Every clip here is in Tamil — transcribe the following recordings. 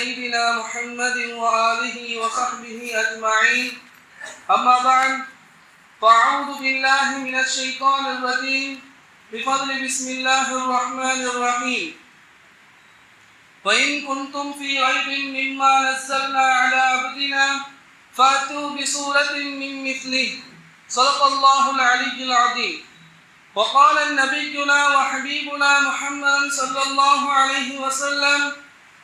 سيدنا محمد وآله وصحبه أجمعين. أما بعد فأعوذ بالله من الشيطان الرجيم. بفضل بسم الله الرحمن الرحيم. وإن كنتم في ريب مما نزلنا على عبدنا فأتوا بسورة من مثله. صدق الله العلي العظيم. وقال النبينا وحبيبنا محمد صلى الله عليه وسلم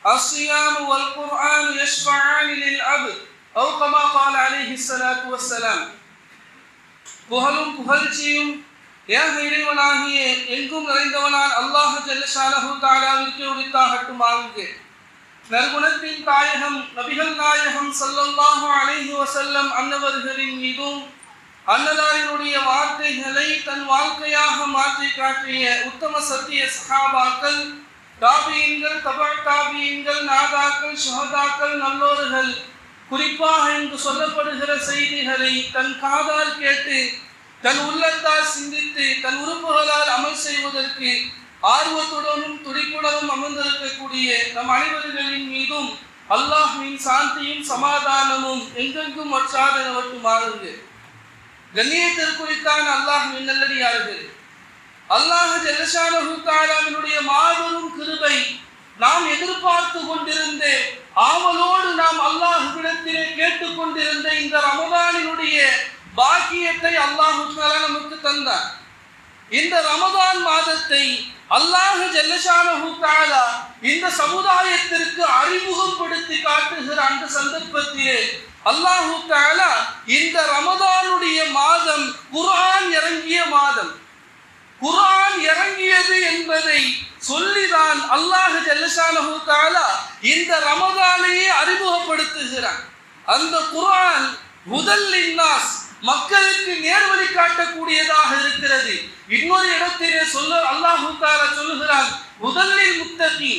الصيام والقرآن يشفعان للعبد أو كما قال عليه الصلاة والسلام புகழும் புகழ்ச்சியும் ஏக இறைவனாகிய எங்கும் நிறைந்தவனான் அல்லாஹ் ஜல்லஷாலஹு தாலாவிற்கு உரித்தாகட்டும் ஆகுங்க நற்குணத்தின் தாயகம் நபிகள் நாயகம் ஸல்லல்லாஹு அலைஹி வஸல்லம் அன்னவர்களின் மீதும் அன்னதாரினுடைய வார்த்தைகளை தன் வாழ்க்கையாக மாற்றி காட்டிய உத்தம சத்திய சஹாபாக்கள் தாபியங்கள் தபா தாபியங்கள் நாதாக்கள் சுகதாக்கள் நல்லோர்கள். குறிப்பாக இங்கு சொல்லப்படுகிற செய்திகளை தன் காதால் கேட்டு தன் உள்ளத்தால் சிந்தித்து தன் உறுப்புகளால் அமல் செய்வதற்கு ஆர்வத்துடனும் துடிப்புடனும் அமர்ந்திருக்கக்கூடிய நம் அனைவர்களின் மீதும் அல்லாஹ்வின் சாந்தியும் சமாதானமும் எங்கெங்கும் மற்றாதனவற்றுமாறுங்க கண்ணியத்திற்குறித்தான் அல்லாஹ் நல்லடியார்கள். அல்லாஹ் ஜெலசானஹு மாபெரும் கிருபை நாம் எதிர்பார்த்து கொண்டிருந்த ஆவலோடு நாம் அல்லாஹுவிடத்திலே கேட்டுக்கொண்டிருந்த இந்த ரமதானினுடைய பாக்கியத்தை அல்லாஹு நமக்கு தந்தார். இந்த ரமதான் மாதத்தை அல்லாஹ் ஜெல்லசான தாலா இந்த சமுதாயத்திற்கு அறிமுகப்படுத்தி காட்டுகிற அந்த சந்தர்ப்பத்திலே அல்லாஹு தாலா இந்த ரமதானுடைய மாதம் குரான் இறங்கிய மாதம் குரான் இறங்கியது என்பதை சொல்லிதான் அல்லாஹ் ஜல்லசானஹு தாலா இந்த ரமதானையே அறிமுகப்படுத்துகிறான். அந்த குரான் முதல் இன்னாஸ் மக்களுக்கு நேர்வழி காட்டக்கூடியதாக இருக்கிறது. இன்னொரு இடத்திலே சொல்ல அல்லாஹு தாலா சொல்லுகிறான் முதலில் முத்தகி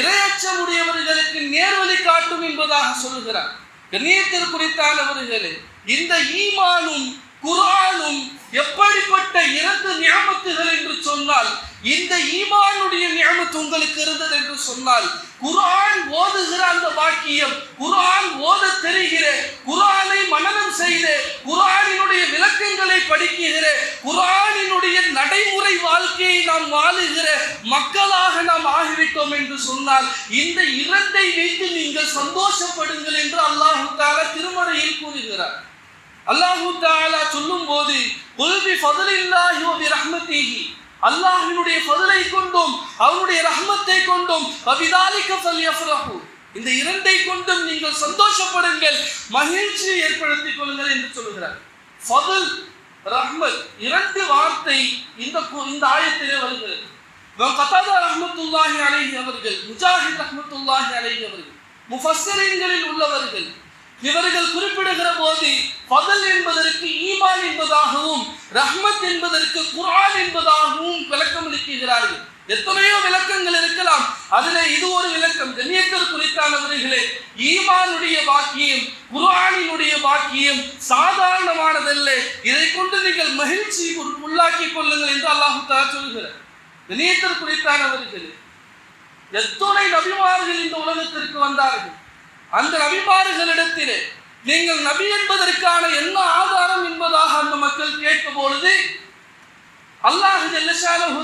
இரையச்சமுடையவர்களுக்கு நேர்வழி காட்டும் என்பதாக சொல்லுகிறான். கண்ணியத்திற்குறித்தானவர்களே இந்த ஈமானும் குரானும் எப்படிப்பட்ட இரண்டு ஞாபகத்துகள் என்று சொன்னால் இந்த ஈமானுடைய ஞாபகத்து உங்களுக்கு இருந்தது என்று சொன்னால் குரான் ஓதுகிற அந்த வாக்கியம் குரான் ஓத தெரிகிற குரானை மனனம் செய்த குரானினுடைய விளக்கங்களை படிக்குகிற குரானினுடைய நடைமுறை வாழ்க்கையை நாம் வாழுகிற மக்களாக நாம் ஆகிவிட்டோம் என்று சொன்னால் இந்த இரண்டை வைத்து நீங்கள் சந்தோஷப்படுங்கள் என்று அல்லாஹு தாலா திருமறையில் கூறுகிறார். அல்லாஹு தாலா சொல்லும் போது குல்பி ஃபதலில்லாஹி வ அல்லாஹினுடைய பதிலை கொண்டும் அவனுடைய ரஹ்மத்தை கொண்டும் அவிதாலிக்க ஃபல்யஃப்ரஹு. இந்த இரண்டை கொண்டும் நீங்கள் சந்தோஷப்படுங்கள் மகிழ்ச்சியை ஏற்படுத்திக் கொள்ளுங்கள் என்று சொல்லுகிறார். ஃபதுல் ரஹ்மத் இரண்டு வார்த்தை இந்த இந்த ஆயத்திலே வருகிறது. கதாதா ரஹ்மத்துல்லாஹி அலைஹி அவர்கள் முஜாஹித் ரஹ்மத்துல்லாஹி அலைஹி அவர்கள் முஃபஸ்ஸரீன்களில் உள்ளவர்கள் இவர்கள் குறிப்பிடுகிற போது பதல் என்பதற்கு ஈமான் என்பதாகவும் ரஹ்மத் என்பதற்கு குரான் என்பதாகவும் விளக்கம் அளிக்கிறார்கள். எத்தனையோ விளக்கங்கள் இருக்கலாம். அதிலே இது ஒரு விளக்கம். கண்ணியத்தில் குறித்தானவர்களே ஈமானுடைய பாக்கியம் குர்ஆனினுடைய பாக்கியம் சாதாரணமானதல்ல. இதை கொண்டு நீங்கள் மகிழ்ச்சி உள்ளாக்கிக் கொள்ளுங்கள் என்று அல்லாஹு தஆலா சொல்கிறார். கண்ணியத்தில் குறித்தானவர்களே எத்துணை நபிமார்கள் இந்த உலகத்திற்கு வந்தார்கள்? அந்த நபிமார்களிடத்திலே நீங்கள் நபி என்பதற்கான என்ன ஆதாரம் என்பதாக அந்த மக்கள் கேட்கும் பொழுது அல்லாஹ் ஜல்லஷானஹு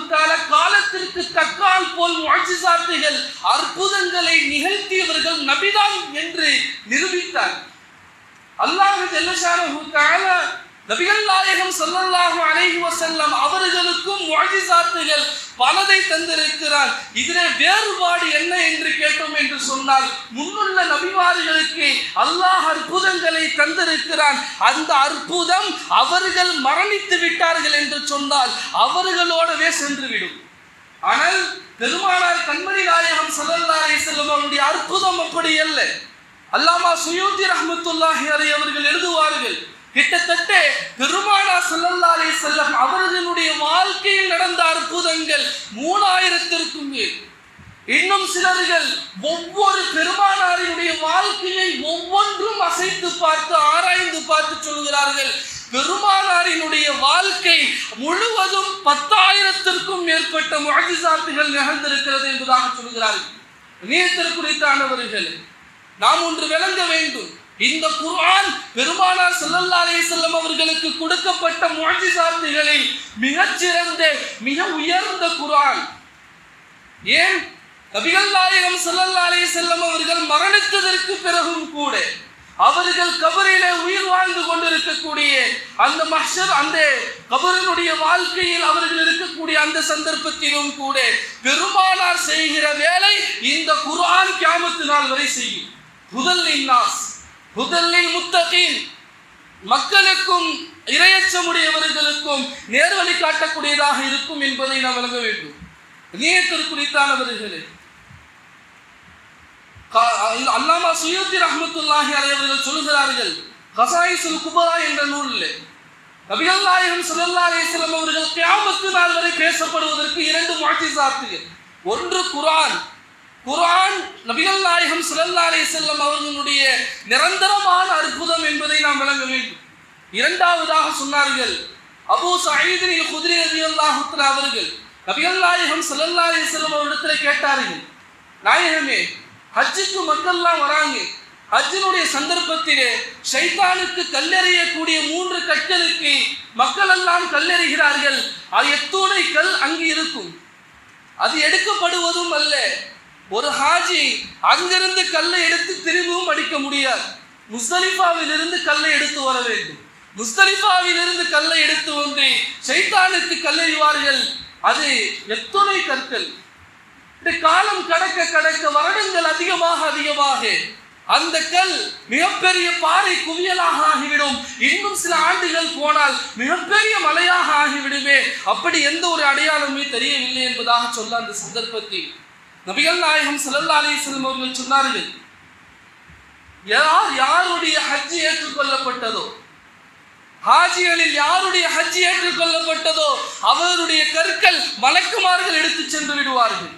காலத்திற்கு தக்கால் போல் முஅஜிசாத்துகள் அற்புதங்களை நிகழ்த்தியவர்கள் நபிதான் என்று நிரூபித்தார். அல்லாஹ் ஜல்லஷானஹு நபிகள் நாயகம் ஸல்லல்லாஹு அலைஹி வஸல்லம் அவர்களுக்கும் மொழிசாத்துகள் பலதை தந்திருக்கிறார் இதிலே வேறுபாடு என்ன என்று கேட்டோம் என்று சொன்னால் முன்னுள்ள நபிமார்களுக்கு அல்லாஹ் அற்புதங்களை தந்திருக்கிறான். அந்த அற்புதம் அவர்கள் மரணித்து விட்டார்கள் என்று சொன்னால் அவர்களோடவே சென்றுவிடும். ஆனால் பெருமானார் கண்மணி நாயகம் ஸல்லல்லாஹு செல்லும் அவருடைய அற்புதம் அப்படி அல்ல. அல்லாமா சுயூதி ரஹமத்துல்லாஹி அலை அவர்கள் எழுதுவார்கள் கிட்டத்தட்ட பெருமானா ஸல்லல்லாஹு செல்லம் அவர்களுடைய வாழ்க்கையில் நடந்த அற்புதங்கள் மூணாயிரத்திற்கும் மேல். இன்னும் சிலர்கள் ஒவ்வொரு பெருமானாரினுடைய வாழ்க்கையை ஒவ்வொன்றும் அசைத்து பார்த்து ஆராய்ந்து பார்த்து சொல்கிறார்கள். பெருமானாரினுடைய வாழ்க்கை முழுவதும் பத்தாயிரத்திற்கும் மேற்பட்ட முழஜிசாத்துகள் நிகழ்ந்திருக்கிறது என்பதாக சொல்கிறார்கள். நீயத்திற்குறித்தானவர்கள் நாம் ஒன்று விளங்க வேண்டும். இந்த குர்ஆன் பெருமானார் ஸல்லல்லாஹு அலைஹி அவர்களுக்கு கொடுக்கப்பட்ட முஅஜிசாத்துகளில் மிகச்சிறந்த மிக உயர்ந்த குர்ஆன். ஏன்? கபிகள் நாயகம் ஸல்லல்லாஹு அலைஹி செல்லம் அவர்கள் மரணித்ததற்கு பிறகும் கூட அவர்கள் கபரிலே உயிர் வாழ்ந்து கொண்டிருக்கக்கூடிய அந்த மஷர் அந்த கபரினுடைய வாழ்க்கையில் அவர்கள் இருக்கக்கூடிய அந்த சந்தர்ப்பத்திலும் கூட பெருமானார் செய்கிற வேலை இந்த குர்ஆன் கியாமத்து நாள் வரை செய்யும். முதல் இன்னாஸ். புதலின் முத்தகின். மக்களுக்கும் இரையச்சமுடையவர்களுக்கும் நேர்வழி காட்டக்கூடியதாக இருக்கும் என்பதை நாம் விளங்க வேண்டும். நீயத்திற்குறித்தானவர்களே அல்லாமா சுயூத்தி ரஹமத்துல்லாஹி அலையவர்கள் சொல்லுகிறார்கள் கசாயிசுல் குபரா என்ற நூலில் நபிகள் நாயகம் ஸல்லல்லாஹு அவர்கள் கியாமத்து நாள் வரை பேசப்படுவதற்கு இரண்டு முஅஜிசாத்துகள் ஒன்று குரான் குரான் நபிகள் நாயகம் ஸல்லல்லாஹு அலி செல்லம் அவர்களுடைய நிரந்தரமான அற்புதம் என்பதை நாம் விளங்க வேண்டும். இரண்டாவதாக சொன்னார்கள் அபு சயீத் குதிரை குத்ரி அவர்கள் நபிகள் நாயகம் ஸல்லல்லாஹு அலி செல்லம் அவரிடத்தில் கேட்டார்கள் நாயகமே ஹஜ்ஜுக்கு மக்கள்லாம் வராங்க. ஹஜ்ஜினுடைய சந்தர்ப்பத்திலே ஷைத்தானுக்கு கல்லெறியக்கூடிய மூன்று கற்களுக்கு மக்கள் எல்லாம் கல்லெறிகிறார்கள். அது எத்தூணை கல் அங்கு இருக்கும்? அது எடுக்கப்படுவதும் அல்ல. ஒரு ஹாஜி அங்கிருந்து கல்லை எடுத்து திரும்பவும் அடிக்க முடியாது. முஸ்தலிஃபாவிலிருந்து கல்லை எடுத்து வர வேண்டும். முஸ்தலிஃபாவிலிருந்து கல்லை எடுத்து வந்து சைத்தானுக்கு கல்லெறிவார்கள் அது எத்தனை கற்கள். இந்த காலம் கடக்க கடக்க வருடங்கள் அதிகமாக அதிகமாக அந்த கல் மிகப்பெரிய பாறை குவியலாக ஆகிவிடும். இன்னும் சில ஆண்டுகள் போனால் மிகப்பெரிய மலையாக ஆகிவிடுமே. அப்படி எந்த ஒரு அடையாளமே தெரியவில்லை என்பதாக சொல்ல அந்த சந்தர்ப்பத்தில் நபிகள் நாயகம் ஸல்லல்லாஹு அலைஹி வஸல்லம் அவர்கள் சொன்னார்கள் யார் யாருடைய ஹஜ் ஏற்றுக்கொள்ளப்பட்டதோ ஹாஜிகளில் யாருடைய ஹஜ் ஏற்றுக்கொள்ளப்பட்டதோ அவருடைய கற்கள் மலக்குமார்கள் எடுத்து சென்று விடுவார்கள்.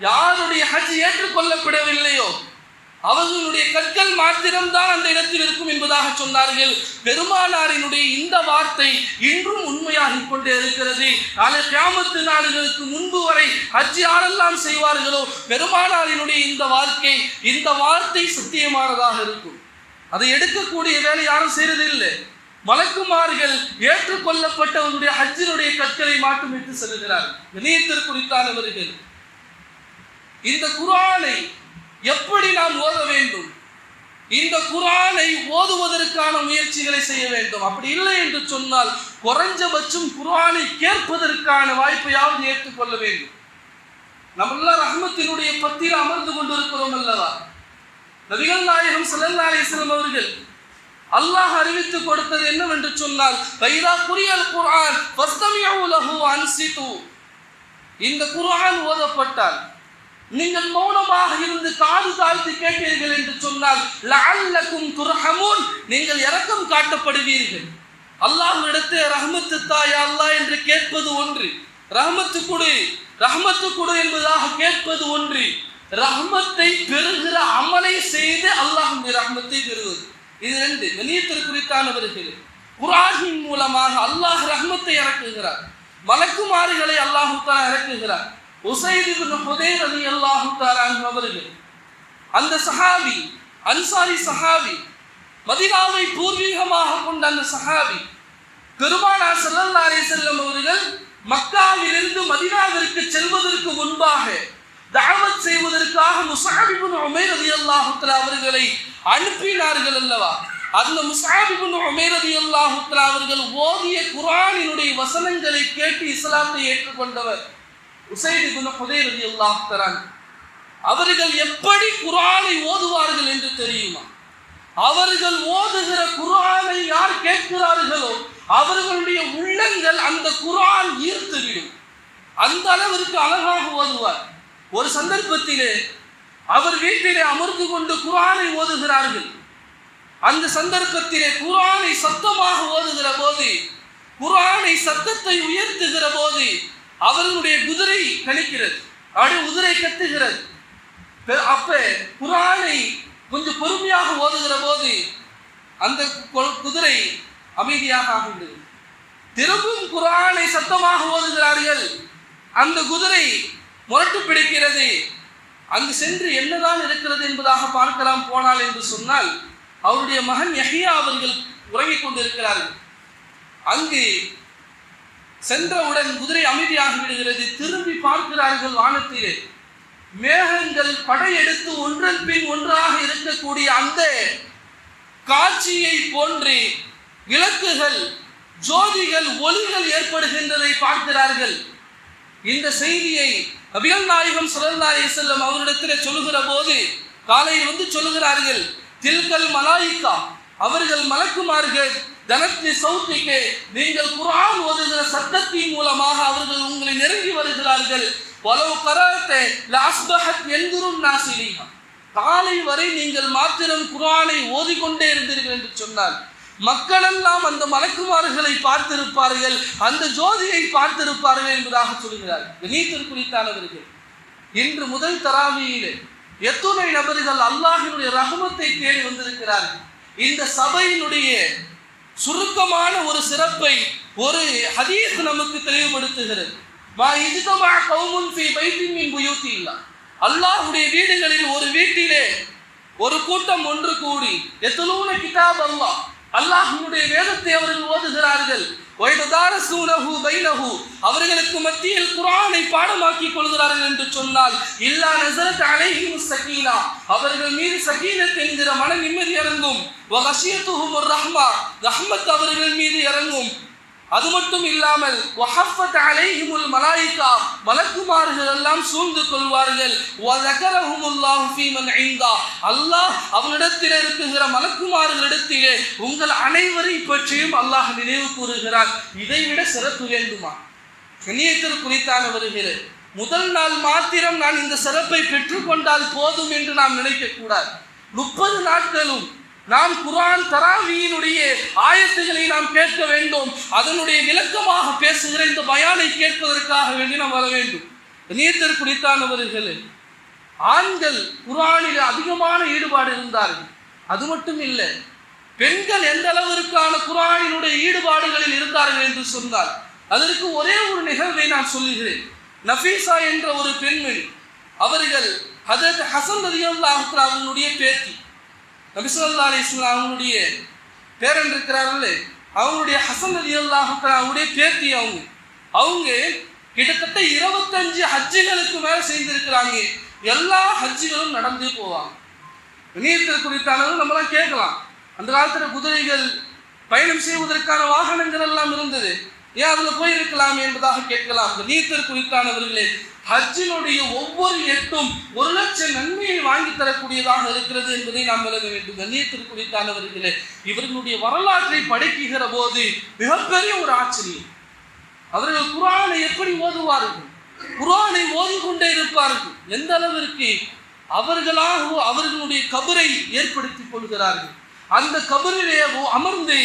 யாருடைய ஹஜ் ஏற்றுக்கொள்ளப்படவில்லையோ அவர்களுடைய கற்கள் மாத்திரம்தான் அந்த இடத்தில் இருக்கும் என்பதாக சொன்னார்கள். பெருமானாரினுடைய இந்த வார்த்தை இன்றும் உண்மையாகிக் கொண்டே இருக்கிறது. நாளை கிராமத்து நாடுகளுக்கு முன்பு வரை ஹஜ் யாரெல்லாம் செய்வார்களோ பெருமானாரினுடைய இந்த வாழ்க்கை இந்த வார்த்தை சத்தியமானதாக இருக்கும். அதை எடுக்கக்கூடிய வேலை யாரும் செய்யறதில்லை மலக்குமார்கள் ஏற்றுக்கொள்ளப்பட்டவர்களுடைய ஹஜ்ஜினுடைய கற்களை மாட்டுமிட்டு செல்கிறார் இணையத்திற்குறித்தானவர்கள் இந்த குரானை எப்படி நாம் ஓத வேண்டும்? இந்த குரானை ஓதுவதற்கான முயற்சிகளை செய்ய வேண்டும். அப்படி இல்லை என்று சொன்னால் குறைஞ்சபட்சம் குரானை கேட்பதற்கான வாய்ப்பையாவது ஏற்றுக்கொள்ள வேண்டும். நம்ம ரஹ்மத்தினுடைய பத்தியில் அமர்ந்து கொண்டிருக்கிறோம் அல்லவா? நபிகள் நாயகம் ஸல்லல்லாஹு அலைஹி அவர்கள் அல்லாஹ் அறிவித்து கொடுத்தது என்னவென்று சொன்னால் பைதா குரியல் குர்ஆன் இந்த குர்ஆன் ஓதப்பட்டால் நீங்கள் மௌனமாக இருந்து காது தாழ்த்தி கேட்டீர்கள் என்று சொன்னால் லஅல்லக்கும் துர்ஹமூன். நீங்கள் இரக்கம் காட்டப்படுவீர்கள். அல்லாஹ்விடத்தே ரஹமத்து தாயா அல்லாஹ் என்று கேட்பது ஒன்று. ரஹமத்து கொடு ரஹமத்து கொடு என்பதாக கேட்பது ஒன்று. ரஹ்மத்தை பெறுகிற அமலை செய்து அல்லாஹுடைய ரஹமத்தை பெறுவது. இது ரெண்டு. வெளியத்திற்குறித்தானவர்கள் குரானின் மூலமாக அல்லாஹ் ரஹமத்தை இறக்குகிறார். மலக்குமாரிகளை அல்லாஹு தான் இறக்குகிறார். உசைத் இப்னு ஹுதைர் ரலியல்லாஹு தஆலா அவர்கள் அந்த சஹாபி அன்சாரி சஹாபி மதினாவை பூர்வீகமாக கொண்ட அந்த சஹாபி பெருமானா செல்லல்லாரே செல்லும் அவர்கள் மக்காவிலிருந்து மதினாவிற்கு செல்வதற்கு முன்பாக தாவத் செய்வதற்காக முசாபிபுன் உமேர் அலி அல்லாஹுத்ரா அவர்களை அனுப்பினார்கள் அல்லவா? அந்த முசாபிபுன் உமேர் அலி ரலியல்லாஹு அவர்கள் ஓதிய குரானினுடைய வசனங்களை கேட்டு இஸ்லாத்தை ஏற்றுக்கொண்டவர். உசைத் இப்னு ஹுதைர் ரலியல்லாஹு தஆலா அவர்கள் எப்படி குரானை ஓதுவார்கள் என்று தெரியுமா? அவர்கள் ஓதுகிற குரானை யார் கேட்கிறார்களோ அவர்களுடைய உள்ளங்கள் அந்த குரான் ஈர்த்துவிடும். அந்த அளவிற்கு அழகாக ஓதுவார். ஒரு சந்தர்ப்பத்திலே அவர் வீட்டிலே அமர்ந்து கொண்டு குரானை ஓதுகிறார்கள். அந்த சந்தர்ப்பத்திலே குரானை சத்தமாக ஓதுகிற போது குரானை சத்தத்தை உயர்த்துகிற போது அவர்களுடைய குதிரை கணிக்கிறது. அப்படியே குதிரை கத்துகிறது அப்ப குரானை கொஞ்சம் பொறுமையாக ஓதுகிற போது அந்த கொ- குதிரை அமைதியாக ஆகின்றது திரும்பும் குரானை சத்தமாக ஓதுகிறார்கள். அந்த குதிரை முரட்டு பிடிக்கிறது. அங்கு சென்று என்னதான் இருக்கிறது என்பதாக பார்க்கலாம் போனால் என்று சொன்னால் அவருடைய மகன் யஹியா அவர்கள் உறங்கிக் கொண்டிருக்கிறார்கள். அங்கு சென்றவுடன் குதிரை அமைதியாகி விடுகிறது. திரும்பி பார்க்கிறார்கள் வானத்திலே. மேகங்கள் படையெடுத்து ஒன்றன் பின் ஒன்றாக இருக்கக்கூடிய அந்த காட்சியை போன்றே விளக்குகள் ஜோதிகள் ஒளிகள் ஏற்படுகின்றதை பார்க்கிறார்கள். இந்த செய்தியை அபிகள் நாயகம் சுழல்நாய செல்லம் அவரிடத்தில் சொல்லுகிற போது காலையில் வந்து சொல்லுகிறார்கள் தில்கல் மலாயிக்கா அவர்கள் மலக்குமார்கள் தனத்தி சௌத்திக்கு நீங்கள் குரான் ஓதுகிற சத்தத்தின் மூலமாக அவர்கள் உங்களை நெருங்கி வருகிறார்கள். பலவு கராத்தே லாஸ்பஹத் எந்திரும் நாசிலீகம் காலை வரை நீங்கள் மாத்திரம் குரானை ஓதிக்கொண்டே இருந்தீர்கள் என்று சொன்னார் மக்களெல்லாம் அந்த மலக்குமார்களை பார்த்திருப்பார்கள் அந்த ஜோதியை பார்த்திருப்பார்கள் என்பதாக சொல்கிறார். நீத்தர் குறித்தானவர்கள் இன்று முதல் தராவியிலே எத்துணை நபர்கள் அல்லாஹினுடைய ரகமத்தை தேடி வந்திருக்கிறார்கள். இந்த சபையினுடைய சுருக்கமான ஒரு சிறப்பை ஒரு ஹதீஸ் நமக்கு தெளிவுபடுத்துகிறது. மா இஜ்தமா கௌமுன் ஃபி பைத்தின் மின் புயூத்தில்லா. அல்லாஹ்வுடைய வீடுகளில் ஒரு வீட்டிலே ஒரு கூட்டம் ஒன்று கூடி எத்தலூன கிதாப் அல்லாஹ். அல்லாஹுடைய வேதத்தை அவர்கள் ஓதுகிறார்கள். அவர்களுக்கு மத்தியில் குரானை பாடமாக்கி கொள்கிறார்கள் என்று சொன்னால் இல்லா நசரத் அலைஹிம் சகீனா. அவர்கள் மீது சகீனத் என்கிற மன நிம்மதி இறங்கும் ரஹ்மா. ரஹ்மத் அவர்கள் மீது இறங்கும். அது மட்டும் இல்லாமல் வஹஃபத் அலைஹிமுல் மலாயிகா மலக்குமார்கள் எல்லாம் சூழ்ந்து கொள்வார்கள். அல்லாஹ் அவனிடத்தில் இருக்குகிற மலக்குமார்களிடத்திலே உங்கள் அனைவரை பற்றியும் அல்லாஹ் நினைவு கூறுகிறார். இதைவிட சிறப்பு வேண்டுமா? கண்ணியத்தில் வருகிறது முதல் நாள் மாத்திரம் நான் இந்த சிறப்பை பெற்றுக்கொண்டால் போதும் என்று நாம் நினைக்கக்கூடாது. முப்பது நாட்களும் நாம் குரான் தராவியினுடைய ஆயத்துகளை நாம் கேட்க வேண்டும். அதனுடைய விளக்கமாக பேசுகிற இந்த பயானை கேட்பதற்காக வேண்டி நாம் வர வேண்டும். நீத்தர் குறித்தானவர்களே ஆண்கள் குரானில் அதிகமான ஈடுபாடு இருந்தார்கள். அது மட்டும் இல்லை பெண்கள் எந்த அளவிற்கான குரானினுடைய ஈடுபாடுகளில் இருந்தார்கள் என்று சொன்னால் அதற்கு ஒரே ஒரு நிகழ்வை நான் சொல்லுகிறேன். நஃபீசா என்ற ஒரு பெண்மணி அவர்கள் ஹசரத் ஹசன் ரலியல்லாஹு அவர்களுடைய பேத்தி நபிசுல்லா அலி அவங்களுடைய பேரன் இருக்கிறார்கள் அவங்களுடைய ஹசன் அலி அல்லாஹ் அவங்களுடைய பேத்தி அவங்க. அவங்க கிட்டத்தட்ட இருபத்தஞ்சு ஹஜ்ஜிகளுக்கு மேல செய்திருக்கிறாங்க. எல்லா ஹஜ்ஜிகளும் நடந்தே போவாங்க. நீர்த்தல் குறித்தானது நம்மளாம் கேட்கலாம். அந்த காலத்தில் குதிரைகள் பயணம் செய்வதற்கான வாகனங்கள் எல்லாம் இருந்தது. ஏன் அதில் போயிருக்கலாம் என்பதாக கேட்கலாம். இந்த நீர்த்தல் குறித்தானவர்களே ஹஜ்ஜினுடைய ஒவ்வொரு எட்டும் ஒரு லட்சம் நன்மையை வாங்கி தரக்கூடியதாக இருக்கிறது என்பதை நாம் விளங்க வேண்டும். கண்ணியத்திற்கு தானவர்களே இவர்களுடைய வரலாற்றை படிக்குகிற போது மிகப்பெரிய ஒரு ஆச்சரியம். அவர்கள் குரானை எப்படி ஓதுவார்கள்? குரானை ஓதிக்கொண்டே இருப்பார்கள். எந்த அளவிற்கு அவர்களாக அவர்களுடைய கபரை ஏற்படுத்திக் கொள்கிறார்கள். அந்த கபரிலே அமர்ந்து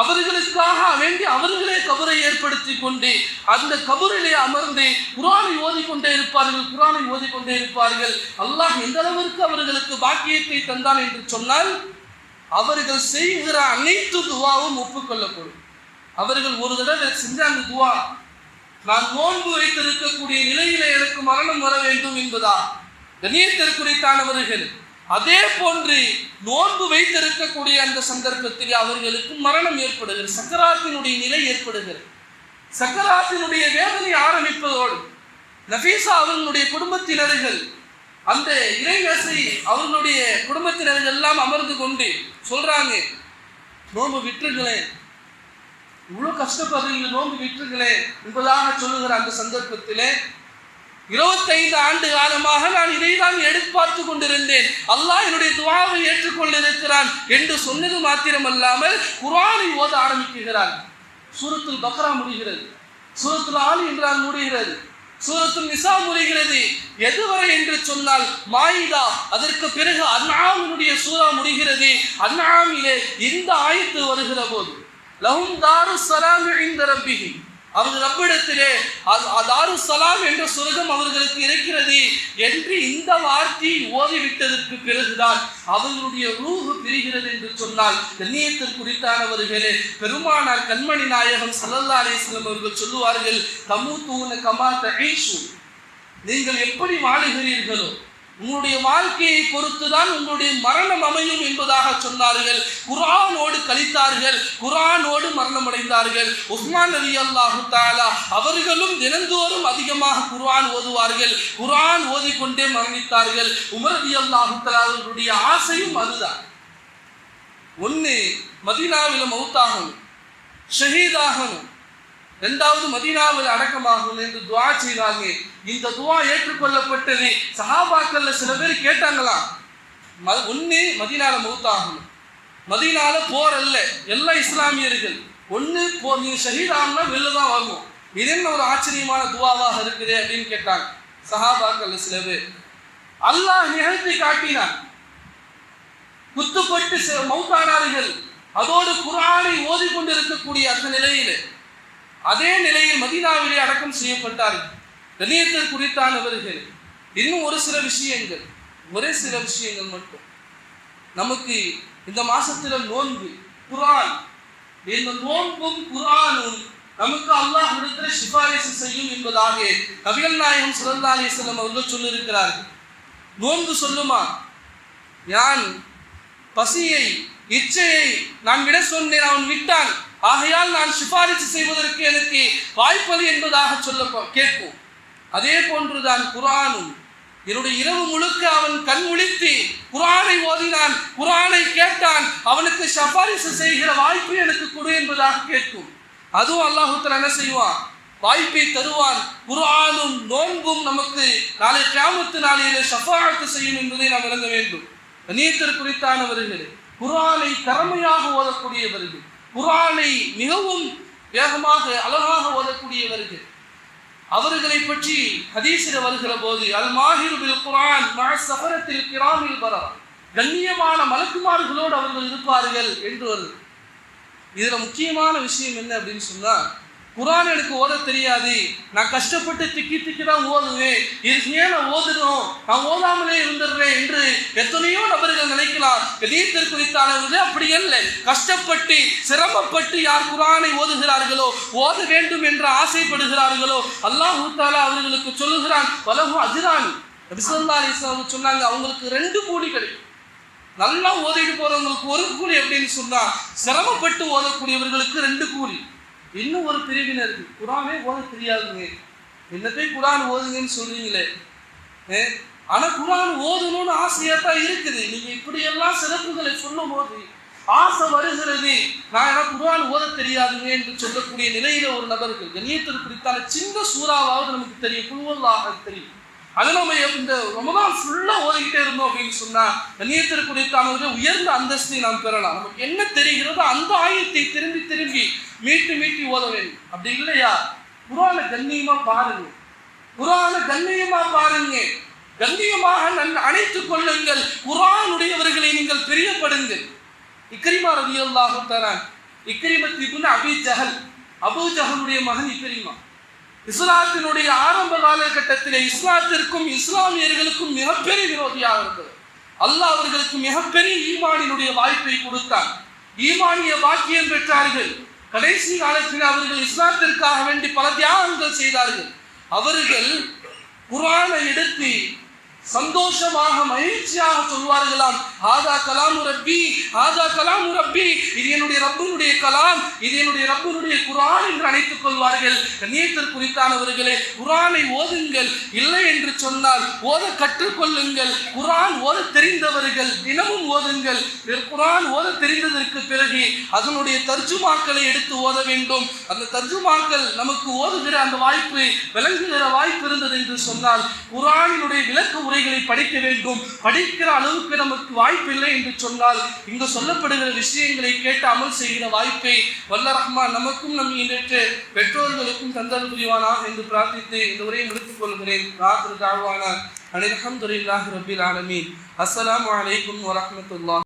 அவர்களுக்காக வேண்டி அவர்களே கபரை ஏற்படுத்தி கொண்டு அந்த கபரிலே அமர்ந்து குரானை ஓதிக்கொண்டே இருப்பார்கள் குரானை ஓதிக்கொண்டே இருப்பார்கள். அல்லாஹ் எந்த அளவிற்கு அவர்களுக்கு பாக்கியத்தை தந்தான் என்று சொன்னால் அவர்கள் செய்கிற அனைத்து துவாவும் ஒப்புக்கொள்ளப்படும். அவர்கள் ஒரு தடவை செஞ்சாங்க துவா நான் நோன்பு வைத்திருக்கக்கூடிய நிலையில எனக்கு மரணம் வர வேண்டும் என்பதா? கண்ணியத்திற்குறித்தானவர்கள் அதே போன்று நோன்பு வைத்திருக்கக்கூடிய அந்த சந்தர்ப்பத்தில் அவர்களுக்கு மரணம் ஏற்படுகிறது. சக்கராத்தினுடைய நிலை ஏற்படுகிறது. சக்கராத்தினுடைய வேதனை ஆரம்பிப்பதோடு நஃபீசா அவர்களுடைய குடும்பத்தினர்கள் அந்த இறைவசை அவர்களுடைய குடும்பத்தினர்கள் எல்லாம் அமர்ந்து கொண்டு சொல்றாங்க நோன்பு விட்டுருங்களேன். இவ்வளவு கஷ்டப்படுறீங்க நோன்பு விட்டுருங்களேன். என்பதாக சொல்லுகிற அந்த சந்தர்ப்பத்திலே இருபத்தைந்து ஆண்டு காலமாக நான் இதை தான் எதிர்பார்த்து கொண்டிருந்தேன். அல்லாஹ் என்னுடைய துவாவை ஏற்றுக்கொண்டிருக்கிறான் என்று சொன்னது மாத்திரமல்லாமல் குரானை ஓத ஆரம்பிக்கிறான். சூரத்தில் பக்ரா முடிகிறது. சூரத்தில் ஆலி என்றால் முடிகிறது. சூரத்தில் நிசா முடிகிறது. எதுவரை என்று சொன்னால் மாயிதா அதற்கு பிறகு அந்நாமினுடைய சூறா முடிகிறது. அந்நாமிலே இந்த ஆயத்து வருகிற போது லஹும் தாரு சலாம் இந்த ரப்பிஹி. அவர் நம்மிடத்திலே அதாரு சலாம் என்ற சுரகம் அவர்களுக்கு இருக்கிறது என்று இந்த வார்த்தை ஓதிவிட்டதற்கு பிறகுதான் அவர்களுடைய ரூஹு பிரிகிறது என்று சொன்னால் கண்ணியத்தில் குறித்தானவர்களே பெருமானார் கண்மணி நாயகம் சல்லல்லா அலிஸ்லம் அவர்கள் சொல்லுவார்கள் தமு தூன கமா தகீஷு நீங்கள் எப்படி வாழுகிறீர்களோ உங்களுடைய வாழ்க்கையை பொறுத்துதான் உங்களுடைய மரணம் அமையும் என்பதாக சொன்னார்கள். குர்ஆனோடு கழித்தார்கள். குரானோடு மரணம் அடைந்தார்கள் உஸ்மான் அலி அல்லாஹு தாலா அவர்களும் தினந்தோறும் அதிகமாக குர்ஆன் ஓதுவார்கள். குரான் ஓதிக்கொண்டே மரணித்தார்கள். உமர் அலி அல்லாஹு அவர்களுடைய ஆசையும் அதுதான். ஒன்று மதீனாவில் மௌத்தாகணும். ஷஹீதாகணும். ரெண்டாவது மதீனாவில் அடக்கமாகும் என்று துவா செய்தாங்க. இந்த துவா ஏற்றுக்கொள்ளப்பட்டது சஹாபாக்கள்ல சில பேர் கேட்டாங்களாம் ம ஒன்று மதீனால மௌத்தாகணும் மதீனால போர் அல்ல எல்லா இஸ்லாமியர்கள். ஒன்று போ நீங்க ஷஹீதாகனா வெளில தான் வரணும். இது என்ன ஒரு ஆச்சரியமான துவாவாக இருக்குது அப்படின்னு கேட்டாங்க. சஹாபாக்கள்ல சில பேர். அல்லாஹ் நிகழ்த்தி காட்டினான். குத்துப்பட்டு மௌத்தானார்கள். அதோடு குரானை ஓதி கொண்டிருக்கக்கூடிய அந்த நிலையிலே அதே நிலையில் மதினாவிலே அடக்கம் செய்யப்பட்டார்கள் கண்ணியத்தில் குறித்தானவர்கள் இன்னும் ஒரு சில விஷயங்கள் ஒரே சில விஷயங்கள் மட்டும். நமக்கு இந்த மாசத்துல நோன்பு குரான் இந்த நோன்பும் குரானும் நமக்கு அல்லாஹ் கொடுக்கிற சிபாரிசு செய்யும் என்பதாக நபிகள் நாயகம் ஸல்லல்லாஹு அலைஹி அவர்கள் சொல்லியிருக்கிறார்கள். நோன்பு சொல்லுமா? யான் பசியை இச்சையை நான் விட சொன்னேன் அவன் விட்டான். ஆகையால் நான் சிபாரிசு செய்வதற்கு எனக்கு வாய்ப்பது என்பதாக சொல்ல கேட்கும் அதே போன்றுதான் குரானும். என்னுடைய இரவு முழுக்க அவன் கண் முழித்து குரானை ஓதினான் குரானை கேட்டான் அவனுக்கு சபாரிசு செய்கிற வாய்ப்பு எனக்கு கொடு என்பதாக கேட்கும். அதுவும் அல்லாஹுத்தர் என்ன செய்வான்? வாய்ப்பை தருவான். குரானும் நோன்பும் நமக்கு நாளை கிராமத்து நாளையிலே ஷஃபாஅத்து செய்யும் என்பதை நாம் விளங்க வேண்டும். நீத்தர் குறித்தானவர்கள் குரானை திறமையாக ஓதக்கூடியவர்கள். குரானை மிகவும் வேகமாக அழகாக ஓதக்கூடியவர்கள் அவர்களை பற்றி ஹதீஸில் வருகிற போது அல் மாஹிர் பில் குர்ஆன் சபரத்தில் கிராமில் பரா கண்ணியமான மலக்குமார்களோடு அவர்கள் இருப்பார்கள் என்று வருது. இதில் முக்கியமான விஷயம் என்ன அப்படின்னு சொன்னால் குரான் எனக்கு ஓத தெரியாது. நான் கஷ்டப்பட்டு திக்கி திக்கி தான் ஓதுவேன். இதுக்கு ஏன் நான் ஓதணும். நான் ஓதாமலே இருந்துடுறேன் என்று எத்தனையோ நபர்கள் நினைக்கலாம். நீத்தர் குறித்தானவர்கள் அப்படி அல்ல கஷ்டப்பட்டு சிரமப்பட்டு யார் குரானை ஓதுகிறார்களோ ஓத வேண்டும் என்று ஆசைப்படுகிறார்களோ அல்லாஹு தாலா அவர்களுக்கு சொல்லுகிறான் வலகு அதுதான் ரபிசல்லா அலிஸ்லாம் சொன்னாங்க அவங்களுக்கு ரெண்டு கூலி கிடைக்கும் நல்லா ஓதிட்டு போறவங்களுக்கு ஒரு கூலி அப்படின்னு சொன்னா சிரமப்பட்டு ஓதக்கூடியவர்களுக்கு ரெண்டு கூலி. இன்னும் ஒரு பிரிவினர் இருக்கு. குரானே ஓத தெரியாதுங்க. என்னத்தை குரான் ஓதுங்கன்னு சொல்றீங்களே. ஏ, ஆனா குரான் ஓதணும்னு ஆசையா தான் இருக்குது. நீங்க இப்படியெல்லாம் சிறப்புகளை சொல்லும் போது ஆசை வருகிறது. நான் ஏன்னா குரான் ஓத தெரியாதுங்க என்று சொல்லக்கூடிய நிலையில ஒரு நபருக்கு கண்ணியத்திற்கு குறித்தான சின்ன சூறாவாவது நமக்கு தெரியும். குழுவல்லாக தெரியும். அதை நம்ம இந்த ரமதான் ஃபுல்லா ஓதிக்கிட்டே இருந்தோம் அப்படின்னு சொன்னா கண்ணியத்திற்கு உயர்ந்த அந்தஸ்தை நாம் பெறலாம். நமக்கு என்ன தெரிகிறதோ அந்த ஆயத்தை திரும்பி திரும்பி மீட்டு மீட்டி ஓத வேண்டும். அப்படி இல்லையா? குரான கண்ணியமா பாருங்க. குரான கண்ணியமா பாருங்க. கண்ணியமாக நன் அணைத்துக் கொள்ளுங்கள். குரானுடையவர்களை நீங்கள் பிரியப்படுங்கள். இக்ரிமா ரலியல்லாஹு தரான் இக்ரிமத் இப்னு அபி ஜஹல். அபு ஜஹலுடைய மகன் இக்ரிமா. இஸ்லாத்தினுடைய ஆரம்ப காலகட்டத்திலே இஸ்லாத்திற்கும் இஸ்லாமியர்களுக்கும் மிகப்பெரிய விரோதியாக இருந்தது. அல்லாஹ் அவர்களுக்கு மிகப்பெரிய ஈமானினுடைய வாய்ப்பை கொடுத்தார். ஈமானிய பாக்கியம் பெற்றார்கள். கடைசி காலத்தில் அவர்கள் இஸ்லாத்திற்காக வேண்டி பல தியாகங்கள் செய்தார்கள். அவர்கள் குரானை எடுத்து சந்தோஷமாக மகிழ்ச்சியாக சொல்வார்களாம். ஆதா கலாம் ரப்பி ஆதா கலாம் ரப்பி இது என்னுடைய ரப்பனுடைய கலாம் இது என்னுடைய ரப்பனுடைய குரான் என்று அழைத்துக் கொள்வார்கள். கண்ணியத்தில் குறித்தானவர்களே குரானை ஓதுங்கள். இல்லை என்று சொன்னால் ஓத கற்றுக்கொள்ளுங்கள். குரான் ஓத தெரிந்தவர்கள் தினமும் ஓதுங்கள். குரான் ஓத தெரிந்ததற்கு பிறகு அதனுடைய தர்ஜுமாக்களை எடுத்து ஓத வேண்டும். அந்த தர்ஜுமாக்கள் நமக்கு ஓதுகிற அந்த வாய்ப்பு விளங்குகிற வாய்ப்பு இருந்தது என்று சொன்னால் குரானினுடைய விளக்க துறைகளை படிக்க வேண்டும். படிக்கிற அளவுக்கு நமக்கு வாய்ப்பில்லை என்று சொன்னால் இங்கு சொல்லப்படுகிற விஷயங்களை கேட்டு அமல் செய்கிற வாய்ப்பை. வல்ல ரஹ்மான் நமக்கும் நம் இன்றைக்கு பெற்றோர்களுக்கும் தந்தல் புரிவானா என்று பிரார்த்தித்து இந்த உரையை முடித்துக் கொள்கிறேன். ராத்திரி தாழ்வான அனில் அஹமதுல்லாஹி ரபில் ஆலமீன். அஸ்லாம் வலைக்கும் வரமத்துல்லா